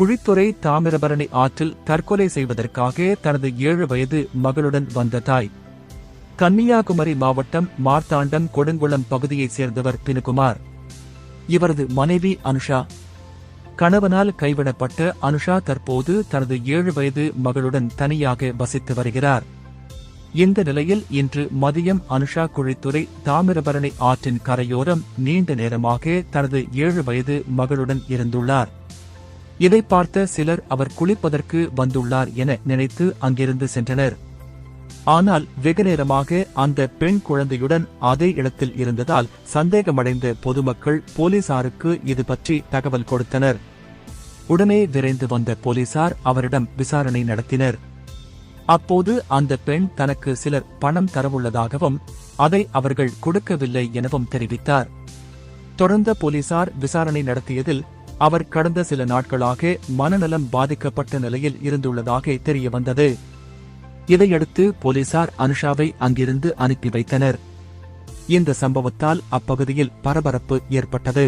குழித்துறை தாமிரபரணி ஆற்றில் தற்கொலை செய்வதற்காக தனது ஏழு வயது மகளுடன் வந்த தாய். கன்னியாகுமரி மாவட்டம் மார்த்தாண்டம் கொடுங்குளம் பகுதியைச் சேர்ந்தவர் பினுகுமார். இவரது மனைவி அனுஷா. கணவனால் கைவிடப்பட்ட அனுஷா தற்போது தனது ஏழு வயது மகளுடன் தனியாக வசித்து வருகிறார். இந்த நிலையில் இன்று மதியம் அனுஷா குழித்துறை தாமிரபரணி ஆற்றின் கரையோரம் நீண்ட நேரமாக தனது ஏழு வயது மகளுடன் இருந்துள்ளார். இதை பார்த்த சிலர் அவர் குளிப்பதற்கு வந்துள்ளார் என நினைத்து அங்கிருந்து சென்றனர். ஆனால் வெகு நேரமாக அந்த பெண் குழந்தையுடன் அதே இடத்தில் இருந்ததால் சந்தேகமடைந்த பொதுமக்கள் போலீசாருக்கு இது பற்றி தகவல் கொடுத்தனர். உடனே விரைந்து வந்த போலீசார் அவரிடம் விசாரணை நடத்தினர். அப்போது அந்த பெண் தனக்கு சிலர் பணம் தரவுள்ளதாகவும் அதை அவர்கள் கொடுக்கவில்லை எனவும் தெரிவித்தார். தொடர்ந்த போலீசார் விசாரணை நடத்தியதில் அவர் கடந்த சில நாட்களாக மனநலம் பாதிக்கப்பட்ட நிலையில் இருந்துள்ளதாக தெரியவந்தது. இதையடுத்து போலீசார் அனுஷாவை அங்கிருந்து அனுப்பி வைத்தனர். இந்த சம்பவத்தால் அப்பகுதியில் பரபரப்பு ஏற்பட்டது.